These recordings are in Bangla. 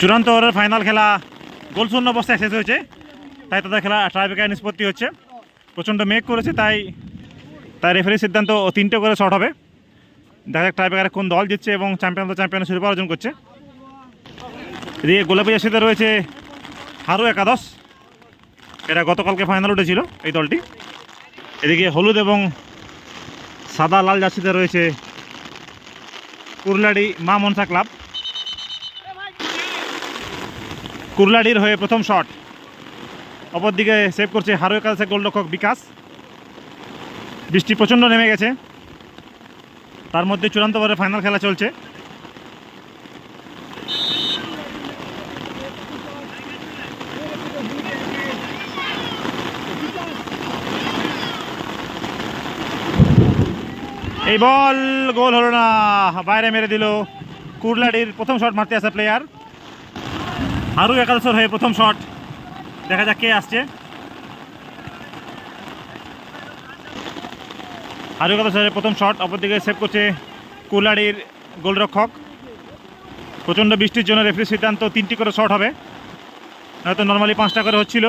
চূড়ান্ত ওভারের ফাইনাল খেলা গোলশূন্য অবস্থায় শেষ হয়েছে। তাই তাদের খেলা ট্রাইবেকার নিষ্পত্তি হচ্ছে। প্রচণ্ড মেঘ করেছে, তাই তাই রেফারির সিদ্ধান্ত তিনটে করে শট হবে। দেখা যাক ট্রাইবেকারে কোন দল জিতছে এবং চ্যাম্পিয়ন তো চ্যাম্পিয়ন শিরোপা অর্জন করছে। এদিকে গোলাপি জার্সিতে রয়েছে হারু একাদশ। এটা গতকালকে ফাইনাল উঠেছিল এই দলটি। এদিকে হলুদ এবং সাদা লাল জার্সিতে রয়েছে কুরলাডি মা মনসা ক্লাব। কুরলাডির হয়ে প্রথম শট। অপরদিকে সেভ করছে হারু একাদশের গোলরক্ষক বিকাশ। বৃষ্টি প্রচণ্ড নেমে গেছে। তার মধ্যে চূড়ান্তভাবে ফাইনাল খেলা চলছে। এই বল, গোল হলো না। বাইরে মেরে দিল কুরলাডির প্রথম শট মারতে আসা প্লেয়ার হারু একাদশর হয়ে প্রথম শট। দেখা যাক কে আসছে। হারু একাদশের প্রথম শট। অপরদিকে সেভ করছে কুরলাডির গোলরক্ষক। প্রচণ্ড বৃষ্টির জন্য রেফারি সিদ্ধান্ত, তিনটি করে শট হবে। হয়তো নর্মালি পাঁচটা করে হচ্ছিল।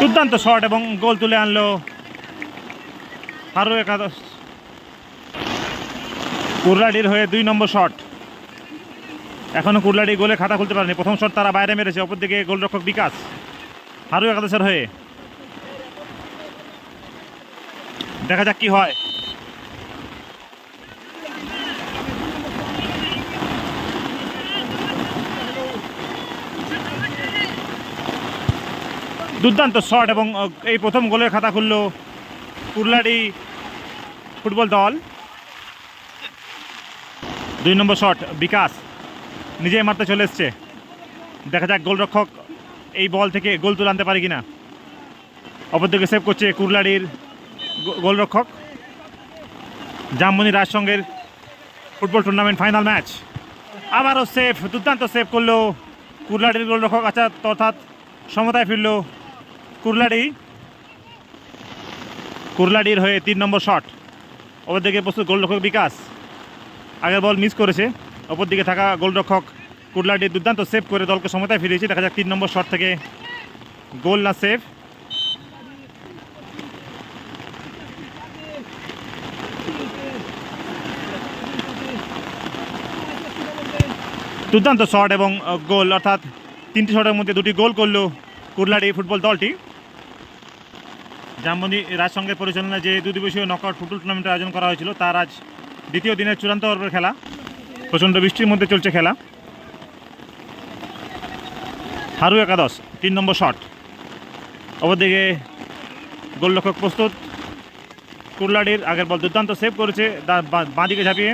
দুর্দান্ত শট এবং গোল তুলে আনলো আরও একাদশ। কুরলাডির হয়ে দুই নম্বর শট। এখনও কুরলাডি গোলে খাতা খুলতে পারেনি। প্রথম শট তারা বাইরে মেরেছে, অপরদিকে গোলরক্ষক বিকাশ। আরও একাদশের হয়ে। দেখা যাক কি হয়। দুর্দান্ত শট এবং এই প্রথম গোলের খাতা খুললো কুরলাডি ফুটবল দল। দুই নম্বর শট, বিকাশ। নিজেই মারতে চলে এসছে। দেখা যাক গোলরক্ষক এই বল থেকে গোল তুলে আনতে পারে কিনা। অপরদিকে সেভ করছে কুরলাডির গোলরক্ষক। জামমনি রাজসংঘের ফুটবল টুর্নামেন্ট ফাইনাল ম্যাচ আবারও সেফ দুর্দান্ত সেভ করল কুরলাডির গোলরক্ষক। আচ্ছা অর্থাৎ সমতায় ফিরল কুরলাডি কুরলাডির হয়ে তিন নম্বর শট। অপরদিকে প্রস্তুত গোলরক্ষক বিকাশ। আগের বল মিস করেছে। ওপর দিকে থাকা গোলরক্ষক কুরলাডি দুর্দান্ত সেভ করে দলকে সমতায় ফিরিয়েছে। দেখা যাক তিন নম্বর শট থেকে গোল না সেভ দুর্দান্ত শট এবং গোল। অর্থাৎ তিনটি শটের মধ্যে দুটি গোল করল কুরলাডি ফুটবল দলটি। জামবন্দি রাজসংঘের পরিচালনায় যে দুই দিবসীয় নকআউট ফুটবল টুর্নামেন্টের আয়োজন করা হয়েছিল, তার আজ দ্বিতীয় দিনের চূড়ান্ত পর্বের খেলা। প্রচণ্ড বৃষ্টির মধ্যে চলছে খেলা। হারু একাদশ, তিন নম্বর শট অপরদিকে গোলরক্ষক প্রস্তুত। কুরলাডির আগের বল দুর্দান্ত সেভ করেছে বাঁদিকে ঝাঁপিয়ে।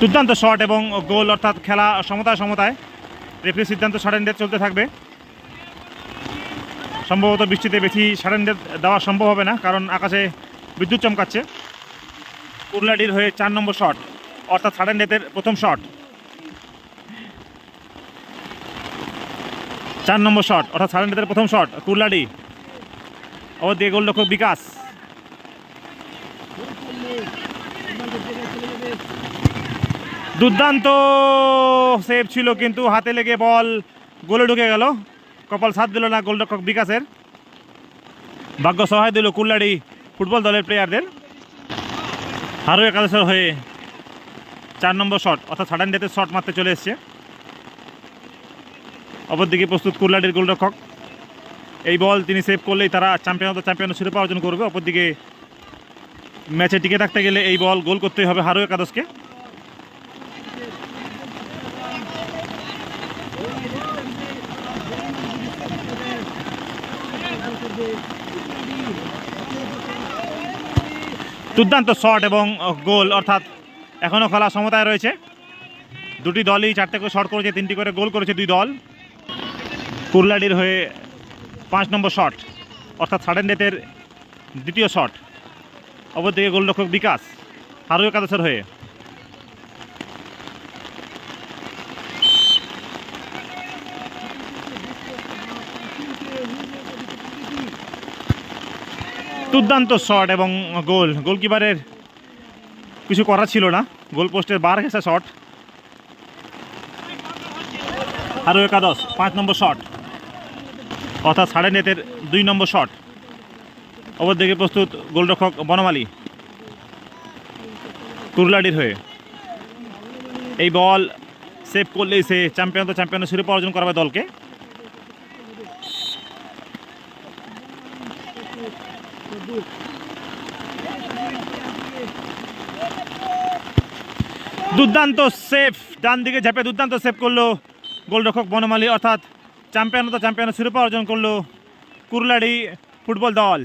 দুর্দান্ত শট এবং গোল অর্থাৎ খেলা সমতায় সমতায়। রেফারি সিদ্ধান্ত সারেন্ডার চলতে থাকবে। সম্ভবত বৃষ্টিতে বেশি সারেন্ডার দেওয়া সম্ভব হবে না, কারণ আকাশে বিদ্যুৎ চমকাচ্ছে। কুরলাডির হয়ে চার নম্বর শট, অর্থাৎ সারেন্ডেতের প্রথম শট। চার নম্বর শট, অর্থাৎ সারেন্ডেতের প্রথম শট কুরলাডি ও দিয়ে গোলরক্ষক বিকাশ। দুর্দান্ত সেভ ছিল কিন্তু হাতে লেগে বল, গোলে ঢুকে গেল। কপাল সাথ দিল না গোলরক্ষক বিকাশের। ভাগ্য সহায় দিল কুল্লাড়ি ফুটবল দলের প্লেয়ারদের আরও একাদশের হয়ে চার নম্বর শট অর্থাৎ সাডান ডেথের শট মারতে চলে এসছে। অপরদিকে প্রস্তুত কুল্লাডির গোলরক্ষক। এই বল তিনি সেভ করলেই তারা চ্যাম্পিয়ন চ্যাম্পিয়ন শিরোপা অর্জন করবে। অপরদিকে ম্যাচে টিকে থাকতে গেলে এই বল গোল করতেই হবে হারু একাদশকে। দুর্দান্ত শট এবং গোল। অর্থাৎ এখনও খেলা সমতায় রয়েছে। দুটি দলই চারটে করে শট করেছে, তিনটি করে গোল করেছে দুই দল। কুরলাডির হয়ে পাঁচ নম্বর শট, অর্থাৎ সাডেন ডেথের দ্বিতীয় শট। অপরদিকে গোলরক্ষক বিকাশ আরও একাদশের হয়ে। দুর্দান্ত শট এবং গোল। গোলকিপারের কিছু করা ছিল না। গোল পোস্টের বার ঘেসা শট আরও একাদশ, পাঁচ নম্বর শট অর্থাৎ সাড়ে নেতের দুই নম্বর শট অপর দিকে প্রস্তুত গোলরক্ষক বনমালী কুরলাডির হয়ে। এই বল সেভ করলেই সে চ্যাম্পিয়ন তো চ্যাম্পিয়নের শিরোপা অর্জন করাবে দলকে। দুর্দান্ত সেফ ডান দিকে ঝাঁপে দুর্দান্ত সেফ করল গোলরক্ষক বনমালী অর্থাৎ চ্যাম্পিয়ন তো চ্যাম্পিয়ন শিরোপা অর্জন করল কুরলাডি ফুটবল দল।